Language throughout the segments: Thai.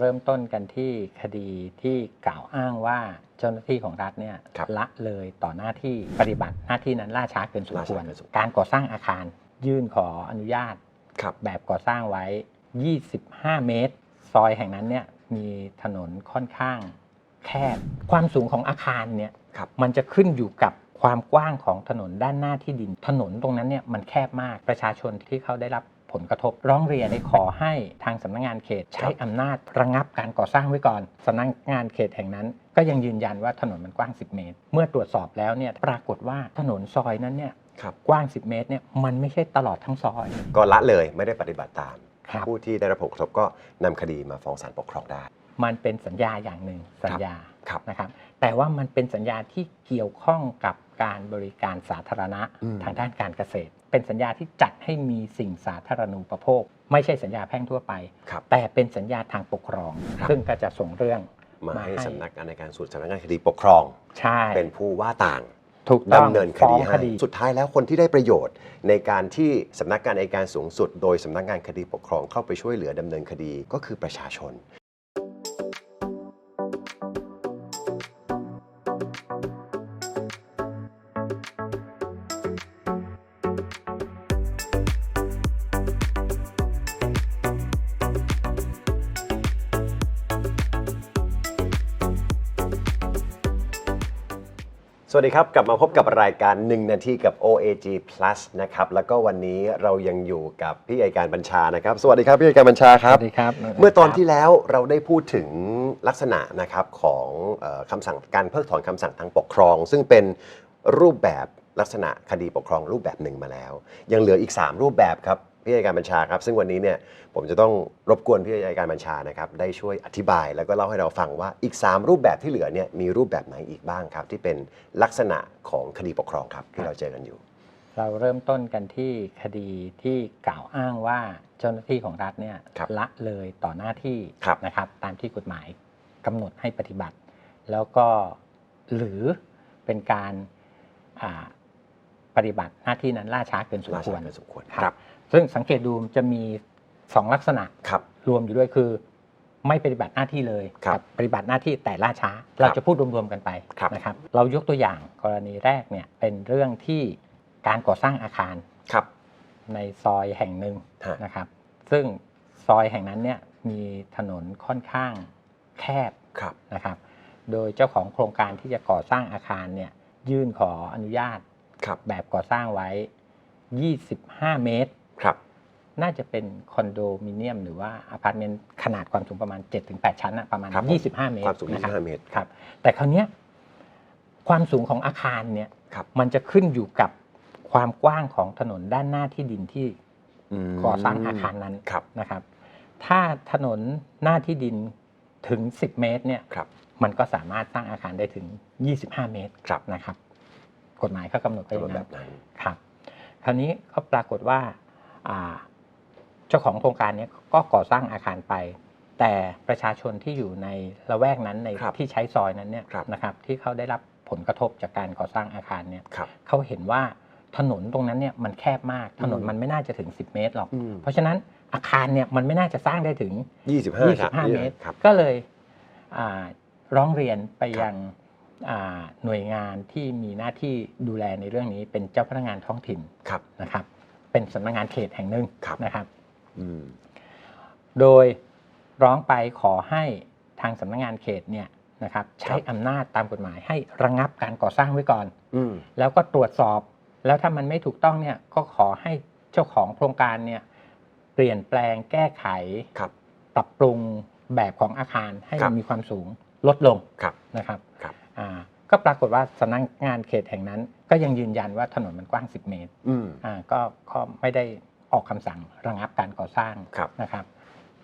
เริ่มต้นกันที่คดีที่กล่าวอ้างว่าเจ้าหน้าที่ของรัฐเนี่ยครับละเลยต่อหน้าที่ปฏิบัติหน้าที่นั้นล่าช้าเกินสมควรล่าช้าเกินสมควร การก่อสร้างอาคารยื่นขออนุญาตครับ แบบก่อสร้างไว้ 25 เมตร ซอยแห่งนั้นเนี่ยมีถนนค่อนข้างแคบ ความสูงของอาคารเนี่ยครับ มันจะขึ้นอยู่กับความกว้างของถนนด้านหน้าที่ดิน ถนนตรงนั้นเนี่ยมันแคบมากประชาชนที่เขาได้รับ ผลกระทบร้องเรียนได้ขอให้ทางสำนักงานเขตใช้อำนาจระงับการก่อสร้างไว้ก่อนสำนักงานเขตแห่งนั้น ก็ยังยืนยันว่าถนนมันกว้าง 10 เมตร เมื่อตรวจสอบแล้วเนี่ยปรากฏว่าถนนซอยนั้นเนี่ยครับกว้าง 10 เมตรเนี่ยมันไม่ใช่ตลอดทั้งซอย ก็ละเลยไม่ได้ปฏิบัติตามครับผู้ที่ได้รับผลกระทบก็นำคดีมาฟ้องศาลปกครองได้ มันเป็นสัญญาอย่างหนึ่งสัญญาครับ นะครับแต่ว่ามันเป็นสัญญาที่เกี่ยวข้องกับการบริการสาธารณะอืมทางด้านการเกษตร เป็นสัญญาที่จัดให้มีสิ่งสาธารณูปโภค ไม่ใช่สัญญาแพ่งทั่วไปครับแต่เป็นสัญญาทางปกครองครับซึ่งก็จะส่งเรื่องมามาให้ให้สำนักงานในการสูตรสำนักงานคดีปกครองใช่เป็นผู้ว่าต่างถูกต้องดำเนินคฟ้อดีงให้คดีสุดท้ายแล้วคนที่ได้ประโยชน์ ในการที่สำนักงานอัยการสูงสุด โดยสำนักงานคดีปกครองเข้าไปช่วยเหลือดำเนินคดีก็คือประชาชน วัสดีครับ กลับมาพบกับรายการ 1 นาทีกับ OAG Plus นะครับแล้วก็วันนี้เรายังอยู่กับพี่อัยการบัญชานะครับ สวัสดีครับพี่อัยการบัญชาคสรับวัสดีครับเมื่อตอนที่แล้วเราได้พูดถึงลักษณะนะครับของเออคำสั่งการเพิกถอนคำสั่งทางปกครอง ซึ่งเป็นรูปแบบลักษณะคดีปกครองรูปแบบหนึ่งมาแล้ว ยังเหลืออีก 3 รูปแบบครับ พี่อัยการบัญชาครับ ซึ่งวันนี้เนี่ยผมจะต้องรบกวนพี่อัยการบัญชานะครับได้ช่วยอธิบายแล้วก็เล่าให้เราฟังว่าอีก 3 รูปแบบที่เหลือเนี่ยมีรูปแบบไหนอีกบ้างครับ ที่เป็นลักษณะของคดีปกครองครับที่เราเจอกันอยู่ เราเริ่มต้นกันที่คดีที่กล่าวอ้างว่าเจ้าหน้าที่ของรัฐเนี่ยครับละเลยต่อหน้าที่ครับ นะครับตามที่กฎหมายกำหนดให้ปฏิบัติ แล้วก็หรือเป็นการอ่าปฏิบัติหน้าที่นั้นล่าช้าเกินสมราควชาร เกินสมควรครับ ซึ่งสังเกตดูจะมีสองลักษณะครับ รวมอยู่ด้วยคือ ไม่ปฏิบัติหน้าที่เลยครับกัปฏิบัติหน้าที่แต่ล่าช้า เราจะพูดรวมๆกันไปครับ นะครับ เรายกตัวอย่างกรณีแรกเนี่ยเป็นเรื่องที่การก่อสร้างอาคารครับ ในซอยแห่งหนึ่งฮะ นะครับ ซึ่งซอยแห่งนั้นเนี่ยมีถนนค่อนข้างแคบ ครับ นะครับ โดยเจ้าของโครงการที่จะก่อสร้างอาคารเนี่ยยื่นขออนุญาตครับ แบบก่อสร้างไว้ 25 เมตร ครับ น่าจะเป็นคอนโดมิเนียมหรือว่าอพาร์ตเมนต์ขนาดความสูงประมาณ 7-8 ชั้นอะประมาณ ครับผม 25 เมตรความสูงนะครับ25เมตร ครับ แต่คราวเนี้ยความสูงของอาคารเนี่ยครับ มันจะขึ้นอยู่กับความกว้างของถนนด้านหน้าที่ดินที่มก่อสร้างอาคารนั้นครับ นะครับ ถ้าถนนหน้าที่ดินถึง 10 เมตรเนี่ย ครับ มันก็สามารถสร้างอาคารได้ถึง 25 เมตรครับนะครับ กฎหมายเขากำหนดไว้อย่างแบนั้นบนั้นครับ คราวนี้ก็ปรากฏว่าอ่า เจ้าของโครงการเนี้ก็ก่อสร้างอาคารไป แต่ประชาชนที่อยู่ในละแวกนั้นในครับที่ใช้ซอยนั้นเนี่ยครับนะครับ ที่เขาได้รับผลกระทบจากการก่อสร้างอาคารเนี่ยครับเขาเห็นว่าถนนตรงนั้นเนี่ยมันแคบมากถนนอืมมันไม่น่าจะถึง 10 เมตรหรอกอืมเพราะฉะนั้นอาคารเนี่ยมันไม่น่าจะสร้างได้ถึง 25ครับ25เมตรครับก็เลยอ่าร้องเรียนไปครับยังอ่าหน่วยงานที่มีหน้าที่ดูแลในเรื่องนี้เป็นเจ้าพนักงานท้องถิ่นครับนะครับ เป็นสำนักงานเขตแห่งหนึ่งครับ นะครับอืมโดยร้องไปขอให้ทางสำนักงานเขตเนี่ยนะครับ ใช้อำนาจตามกฎหมายให้ระงับการก่อสร้างไว้ก่อนอืมแล้วก็ตรวจสอบ แล้วถ้ามันไม่ถูกต้องเนี่ยก็ขอให้เจ้าของโครงการเนี่ยเปลี่ยนแปลงแก้ไขครับปรับปรุงแบบของอาคารให้ครัมันบมีความสูงลดลงครับนะครับครับอ่า ก็ปรากฏว่าสำนักงานเขตแห่งนั้น ก็ยังยืนยันว่าถนนมันกว้าง 10 เมตรอืมอ่าก็ก็ไม่ได้ออกคำสั่งระงับการก่อสร้างครับนะครับ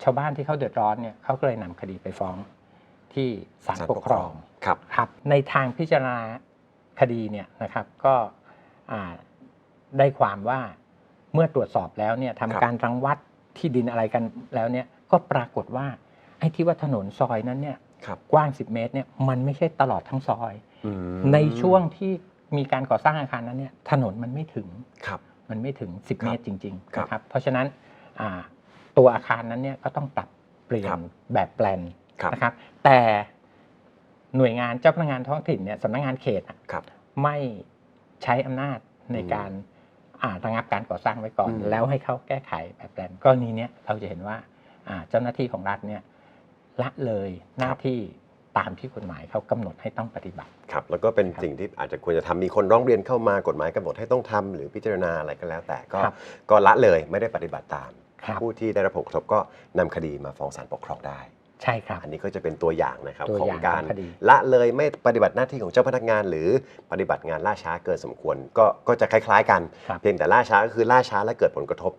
ชาวบ้านที่เขาเดือดร้อนเนี่ยเขาก็เลยนำคดีไปฟ้องที่ศาลศาลปปกกคครรอองงครับครับ ในทางพิจารณาคดีเนี่ยนะครับก็อ่าได้ความว่าเมื่อตรวจสอบแล้วเนี่ยครับทำการรังวัดที่ดินอะไรกันแล้วเนี่ยก็ปรากฏว่าไอ้ที่ว่าถนนซอยนั้นเนี่ยครับกว้าง 10 เมตรเนี่ยมันไม่ใช่ตลอดทั้งซอยอืม ในช่วงที่มีการก่อสร้างอาคารนั้นเนี่ยถนนมันไม่ถึงครับ มันไม่ถึง 10ครับเมตรจริงๆครับนะครับเพราะฉะนั้นอ่าตัวอาคารนั้นเนี่ยก็ต้องปรับเปลี่ยครันบแบบแปลนครับนะครับแต่หน่วยงานเจ้าพนักงานท้องถิ่นเนี่ยสำนักงานเขตอะครับไม่ใช้อำนาจในอืมการอ่าระงับการก่อสร้างไว้ก่อนอืมแล้วให้เขาแก้ไขแบบแปลนกรณีเนี้ยเราจะเห็นว่าอ่าเจ้าหน้าที่ของรัฐเนี่ยละเลยหน้าที่ ตามที่กฎหมายเขากำหนดให้ต้องปฏิบัติครับแล้วก็เป็นครับสิ่งที่อาจจะควรจะทำมีคนร้องเรียนเข้ามากฎหมายกำหนดให้ต้องทำหรือพิจารณาอะไรก็แล้ว แต่ก็ครับก็ละเลยไม่ได้ปฏิบัติตามครับผู้ที่ได้รับผลกระทบก็นำคดีมาฟ้องศาลปกครองได้ใช่ครับอันนี้ก็จะเป็นตัวอย่างนะครับตัวของอย่างการของคดีละเลยไม่ปฏิบัติหน้าที่ของเจ้าพนักงาน หรือปฏิบัติงานล่าช้าเกินสมควรก็ก็จะคล้าย ๆ กันครับเพียงแต่ล่าช้าก็คือล่าช้าและเกิดผลกระทบ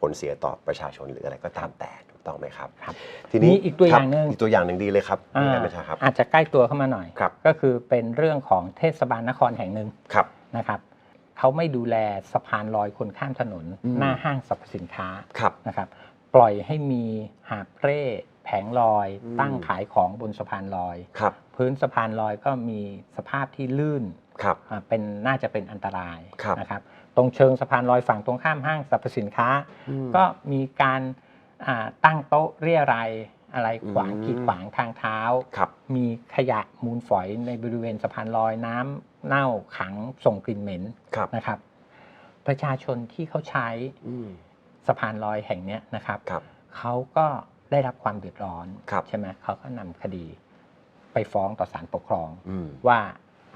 ผลเสียต่อประชาชนหรืออะไรก็ตามแต่ ถูกต้องไหมครับครับ ทีนี้มีอีกตัวอย่างครับหนึ่งอีกตัวอย่างหนึ่งดีเลยครับอ่าพี่นายบัญชาครับ อาจจะใกล้ตัวเข้ามาหน่อย ครับ ก็คือเป็นเรื่องของเทศบาลนครแห่งหนึ่งครับ นะครับเขาไม่ดูแลสะพานลอยคนข้ามถนน อืม หน้าห้างสรรพสินค้าครับ นะครับ ปล่อยให้มีหาบเร่แผงลอย อืม ตั้งขายของบนสะพานลอย ครับพื้นสะพานลอยก็มีสภาพที่ลื่นครับ อ่าเป็นน่าจะเป็นอันตรายครับ นะครับ ตรงเชิงสะพานลอยฝั่งตรงข้ามห้างสรรพสินค้าอืมก็มีการอ่า ตั้งโต๊ะเรียรายอะไรขวางอืมกีดขวางทางเท้าครับมีขยะมูลฝอยในบริเวณสะพานลอยน้ำเน่าขังส่งกลิ่นเหม็นครับนะครับ ประชาชนที่เขาใช้อืมสะพานลอยแห่งเนี้ยนะครับครับเขาก็ได้รับความเดือดร้อนครับใช่ไหมเขาก็นำคดีไปฟ้องต่อศาลปกครองอืมว่า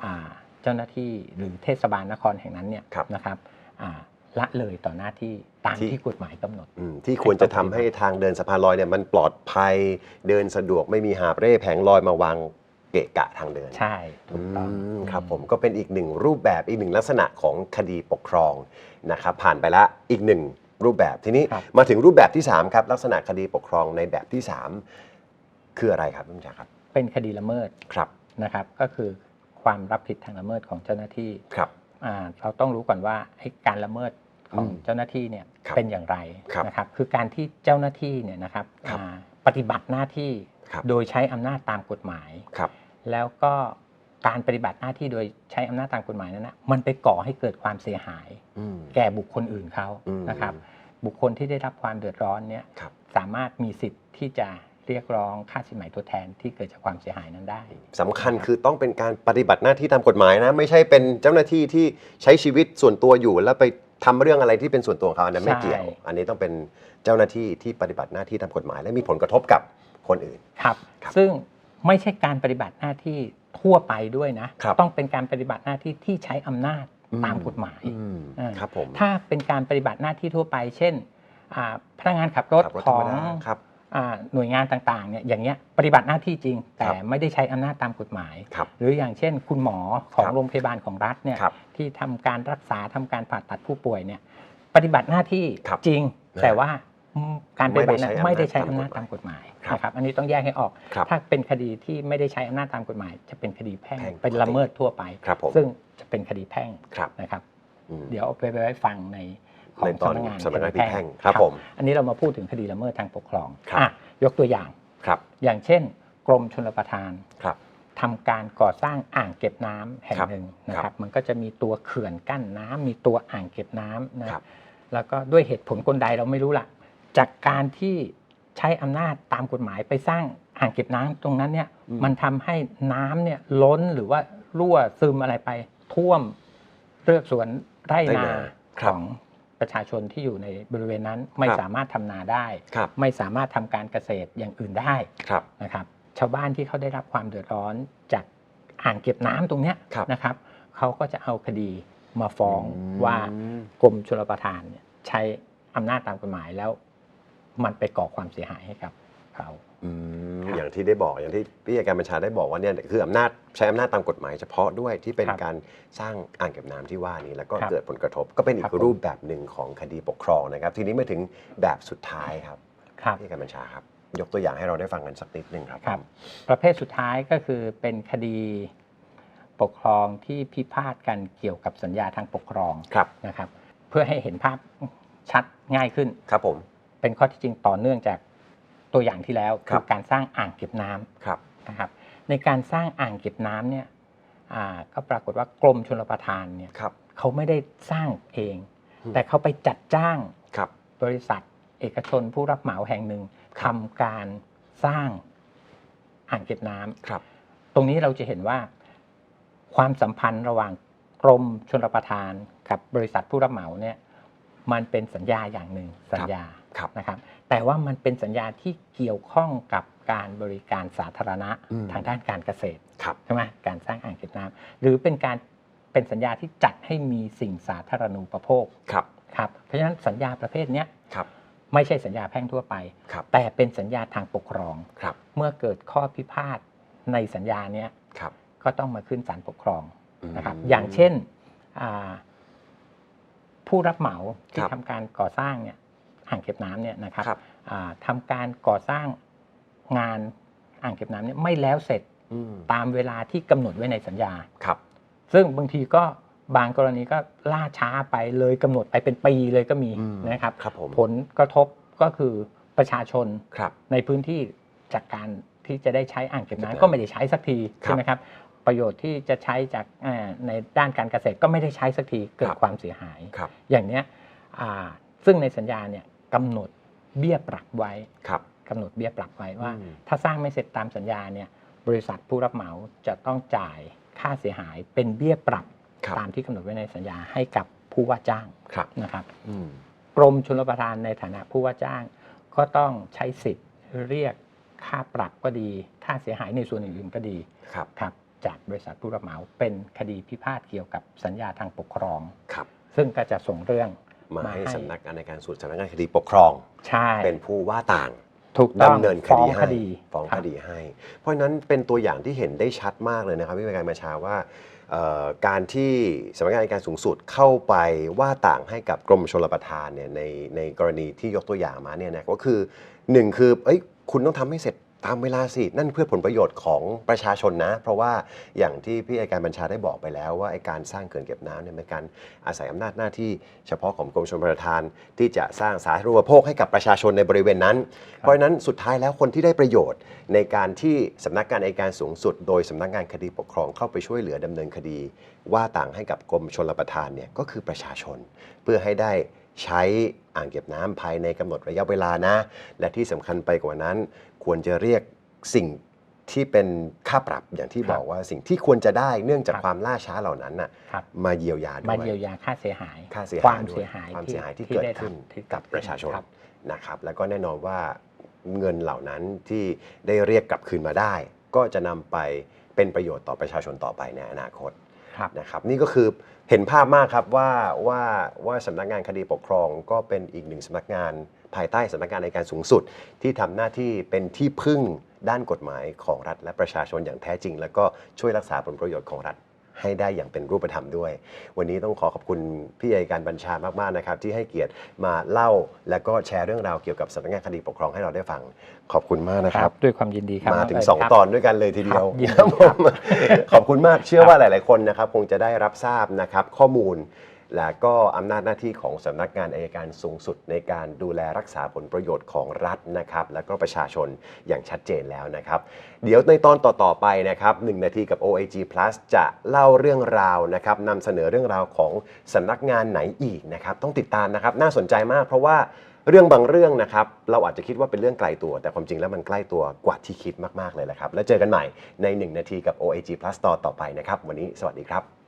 อ่าเจ้าหน้าที่หรือเทศบาลนครแห่งนั้นเนี่ยครับนะครับอ่า ละเลยต่อหน้าที่ตามที่ ที่กฎหมายกำหนด อืมที่ควรจะทำให้ทางเดินสะพานลอยเนี่ยมันปลอดภัยเดินสะดวกไม่มีหาบเร่แผงลอยมาวางเกะกะทางเดิน ใช่ถูกต้อง อืมครับผมก็เป็นอีกหนึ่งรูปแบบอีกหนึ่งลักษณะของคดีปกครองนะครับผ่านไปละอีกหนึ่งรูปแบบทีนี้ครับ มาถึงรูปแบบที่ 3 ครับ ลักษณะคดีปกครองในแบบที่ 3 คืออะไรครับพี่บัญชาครับเป็นคดีละเมิดครับนะครับก็คือความรับผิดทางละเมิดของเจ้าหน้าที่ครับ อ่าเราต้องรู้ก่อนว่าไอ้การละเมิด ของอืมเจ้าหน้าที่เนี่ยครับเป็นอย่างไรครับนะครับ คือการที่เจ้าหน้าที่เนี่ยนะครับครับอ่าปฏิบัติหน้าที่ครับโดยใช้อำนาจตามกฎหมายครับ แล้วก็การปฏิบัติหน้าที่โดยใช้อำนาจตามกฎหมายนั้นนะมันไปก่อให้เกิดความเสียหายอืมแก่บุคคลอื่นเขาอืมนะครับ บุคคลที่ได้รับความเดือดร้อนเนี่ยครับสามารถมีสิทธิ์ที่จะเรียกร้องค่าสินไหมทดแทนที่เกิดจากความเสียหายนั้นได้สำคัญคือต้องเป็นการปฏิบัติหน้าที่ตามกฎหมายนะ ไม่ใช่เป็นเจ้าหน้าที่ที่ใช้ชีวิตส่วนตัวอยู่แล้วไป ทำเรื่องอะไรที่เป็นส่วนตัวของเขาอันนั้นไม่ใช่เกี่ยวอันนี้ต้องเป็นเจ้าหน้าที่ที่ปฏิบัติหน้าที่ตามกฎหมาย และมีผลกระทบกับคนอื่น ครับครับซึ่งไม่ใช่การปฏิบัติหน้าที่ทั่วไปด้วยนะ ครับต้องเป็นการปฏิบัติหน้าที่ที่ใช้อำนาจอืม ตามกฎหมาย อืมอ่าครับผมถ้าเป็นการปฏิบัติหน้าที่ทั่วไป เช่นอ่าพนักงานขับรถขับรถขธรอรงมดาครับอ่า หน่วยงานต่างๆเนี่ยอย่างเงี้ยปฏิบัติหน้าที่จริง แต่ครับไม่ได้ใช้อำนาจตามกฎหมาย ครับ หรืออย่างเช่น คุณหมอของครับโรงพยาบาลของรัฐเนี่ยครับที่ทำการรักษาทำการผ่าตัดผู้ป่วยเนี่ยปฏิบัติหน้าที่ครับจริง นะแต่ว่าอืมการปฏิบัตินั้นไม่ไม่ได้ได้ใช้ใช้อำอำนานาจจตาตามมกกฎฎหหมามายยครับนะครับอันนี้ต้องแยกให้ออก ครับถ้าเป็นคดีที่ไม่ได้ใช้อำนาจตามกฎหมาย จะเป็นคดีแพ่งแพ่งเป็นละเมิดทั่วไป ครับผม ซึ่งจะเป็นคดีแพ่งครับนะครับ อืม เดี๋ยวเอาไปไว้ฟังในของ ในตอนสำนักงานสำนักงานคดีที่แพ่งครับผมอันนี้เรามาพูดถึงคดีละเมิดทางปกครองครับอะยกตัวอย่างครับ อย่างเช่น กรมชลประทานครับทำการก่อสร้างอ่างเก็บน้ำแห่งครับหนึ่งนะคครัรับบมันก็จะมีตัวเขื่อนกั้นน้ำมีตัวอ่างเก็บน้ำนะครับ แล้วก็ด้วยเหตุผลกลใดเราไม่รู้ล่ะ จากการที่ใช้อำนาจตามกฎหมายไปสร้างอ่างเก็บน้ำตรงนั้นเนี่ยอืมมันทำให้น้ำเนี่ยล้นหรือว่ารั่วซึมอะไรไปท่วมเรือกสวนไร่ไร่นานาคขรับอง ประชาชนที่อยู่ในบริเวณนั้นไม่ครับสามารถทำนาได้ครับไม่สามารถทำการเกษตรอย่างอื่นได้ครับนะครับชาวบ้านที่เขาได้รับความเดือดร้อนจากอ่างเก็บน้ำตรงเนี้ยครับนะครับเขาก็จะเอาคดีมาฟ้องอืมว่ากรมชลประทานเนี่ยใช้อำนาจตามกฎหมายแล้ว มันไปก่อความเสียหายให้กับ เขาอืมครับอย่างที่ได้บอกอย่างที่พี่อาการบัญชาได้บอกว่าเนี่ยคืออำนาจใช้อำนาจตามกฎหมายเฉพาะด้วยที่เป็นครับการสร้างอ่างเก็บน้ำที่ว่านี้แล้วก็ครับเกิดผลกระทบก็เป็นอีครักบผมรูปแบบหนึ่งของคดีปกครองนะครับ ทีนี้มาถึงแบบสุดท้ายครับครับพี่อาการบัญชาครับ ยกตัวอย่างให้เราได้ฟังกันสักนิดหนึ่งครับครับประเภทสุดท้ายก็คือเป็นคดีปกครองที่พิพาทกันเกี่ยวกับสัญญาทางปกครองครับนะครับ เพื่อให้เห็นภาพชัดง่ายขึ้นครับผมเป็นข้อที่จริงต่อเนื่องจาก ตัวอย่างที่แล้วครัคืบอการสร้างอ่างเก็บน้ำครับนะครับ ในการสร้างอ่างเก็บน้ำเนี่ยอ่าก็ปรากฏว่ากรมชลประทานเนี่ยครับเขาไม่ได้สร้างเองอืมแต่เขาไปจัดจ้างครับบริษัทเอกชนผู้รับเหมาแห่งหนึ่งครัทำบการสร้างอ่างเก็บน้ำครับ ตรงนี้เราจะเห็นว่า ความสัมพันธ์ระหว่างกรมชลประทานกับบริษัทผู้รับเหมาเนี่ย มันเป็นสัญญาอย่างหนึ่งสัญญาครับ นะครับแต่ว่ามันเป็นสัญญาที่เกี่ยวข้องกับการบริการสาธารณะอืมทางด้านการเกษตรครับใช่ไหมการสร้างอ่างเก็บน้ำหรือเป็นการเป็นสัญญาที่จัดให้มีสิ่งสาธารณูปโภคครับครับเพราะฉะนั้นสัญญาประเภทเนี้ยครับไม่ใช่สัญญาแพ่งทั่วไปครับแต่เป็นสัญญาทางปกครองครับเมื่อเกิดข้อพิพาทในสัญญาเนี้ยครับก็ต้องมาขึ้นศาลปกครองอืมนะครับอย่างเช่นอ่าผู้รับเหมาที่ครับทำการก่อสร้างเนี่ย อ่างเก็บน้ำเนี่ยนะครับครับ อ่าทำการก่อสร้างงานอ่างเก็บน้ำเนี่ยไม่แล้วเสร็จอืมตามเวลาที่กำหนดไว้ในสัญญา ครับ ซึ่งบางทีก็บางกรณีก็ล่าช้าไปเลยกำหนดไปเป็นปีเลยก็มีอืม นะครับ ครับผมผลกระทบก็คือประชาชนครับ ในพื้นที่จากการที่จะได้ใช้อ่างเก็บเก็บน้ำน้ำก็ไม่ได้ใช้สักทีครับใช่ไหมครับ ประโยชน์ที่จะใช้จากอ่าในด้านการเกษตรก็ไม่ได้ใช้สักทีเกิคดรับ ความเสียหาย ครับ อย่างเนี้ยอ่าซึ่งในสัญญาเนี่ย กำหนดเบี้ยปรับไว้ครับกำหนดเบี้ยปรับไว้ว่าอืมถ้าสร้างไม่เสร็จตามสัญญาเนี่ยบริษัทผู้รับเหมาจะต้องจ่ายค่าเสียหายเป็นเบี้ยปรับครับตามที่กำหนดไว้ในสัญญาให้กับผู้ว่าจ้างครับนะครับอืมกรมชลประทานในฐานะผู้ว่าจ้าง ก็ต้องใช้สิทธิ์เรียกค่าปรับก็ดี ค่าเสียหายในส่วนอื่นๆก็ดีครับครับจากบริษัทผู้รับเหมาเป็นคดีพิพาทเกี่ยวกับสัญญาทางปกครองครับซึ่งก็จะส่งเรื่อง มามาให้ให้สำนักงานในการสูตรสำนักงานคดีปกครอง ใช่เป็นผู้ว่าต่างถูกต้องดำเนินคฟ้อดีงให้คดีฟ้องครัคบดีให้ เพราะฉะนั้นเป็นตัวอย่างที่เห็นได้ชัดมากเลยนะครับพี่วิการมาชาว่าเอ่อการที่สำนักงานอัยการสูงสุดเข้าไปว่าต่างให้กับกรมชลประทานเนี่ยในในกรณีที่ยกตัวอย่างมาเนี่ยนะก็คือหนึ่งคือเอ้ยคุณต้องทำให้เสร็จ ตามเวลาสิ นั่นเพื่อผลประโยชน์ของประชาชนนะ เพราะว่าอย่างที่พี่อัยการบัญชาได้บอกไปแล้ว ว่าไอการสร้างเขื่อนเก็บน้ำเนี่ยเป็นการอาศัยอำนาจหน้าที่เฉพาะของกรมชลประทาน ที่จะสร้างสาธารณูปโภคให้กับประชาชนในบริเวณนั้น เพราะฉะนั้นสุดท้ายแล้วคนที่ได้ประโยชน์ ในการที่สำนักงานอัยการสูงสุด โดยสำนักงานคดีปกครองเข้าไปช่วยเหลือดำเนินคดี ว่าต่างให้กับกรมชลประทานเนี่ยก็คือประชาชนเพื่อให้ได้ ใช้อ่างเก็บน้ำภายในกำหนดระยะเวลานะ และที่สำคัญไปกว่านั้น ควรจะเรียกสิ่งที่เป็นค่าปรับอย่างที่ครับบอกว่าสิ่งที่ควรจะได้เนื่องจากครับความล่าช้าเหล่านั้นน่ะครับมาเยียวยาด้วยมาเยียวยาค่าเสียหายค่าเสียคหาวายมด้วเสียหายความเสียหายที่ที่เกิดได้ขึ้นรับที่กับประชาชนครับนะครับ แล้วก็แน่นอนว่าเงินเหล่านั้นที่ได้เรียกกลับคืนมาได้ ก็จะนำไปเป็นประโยชน์ต่อประชาชนต่อไปในอนาคต ครับ นะครับนี่ก็คือเห็นภาพมากครับว่าว่าว่าสำนักงานคดีปกครองก็เป็นอีกหนึ่งสำนักงานภายใต้สำนักงานในการสูงสุด ที่ทำหน้าที่เป็นที่พึ่งด้านกฎหมายของรัฐและประชาชนอย่างแท้จริง แล้วก็ช่วยรักษาผลประโยชน์ของรัฐ ให้ได้อย่างเป็นรูปธรรมด้วย วันนี้ต้องขอขอบคุณพี่อัยการบัญชามากๆนะครับที่ให้เกียรติมาเล่า และก็แชร์เรื่องราวเกี่ยวกับสำนักงานคดีปกครองให้เราได้ฟังขอบคุณมากนะคครัรับบด้วยความยินดีครับมาถึงเย2ครับตอนด้วยกันเลยทีเดียวครับยินดีครับผมขอบคุณมากเชื่อว่าหลาย ๆ คนนะครับ คงจะได้รับทราบนะครับข้อมูล และก็อำนาจหน้าที่ของสำนักงานอายการสูงสุด ในการดูแลรักษาผลประโยชน์ของรัฐนะครับ และก็ประชาชนอย่างชัดเจนแล้วนะครับ เดี๋ยวในตอนต่อ ๆ ไปนะครับ1นาทีกับ OAG Plus จะเล่าเรื่องราวนะครับนำเสนอเรื่องราวของสำนักงานไหนอีกนะครับต้องติดตามนะครับน่าสนใจมากเพราะว่าเรื่องบางเรื่องนะครับเราอาจจะคิดว่าเป็นเรื่องไกลตัว แต่ความจริงแล้วมันใกล้ตัวกว่าที่คิดมาก ๆ เลยแหละครับ แล้วเจอกันใหม่ใน 1 นาทีกับ OAG Plus ตอต่อไปนะครับ วันนี้สวัสดีครับ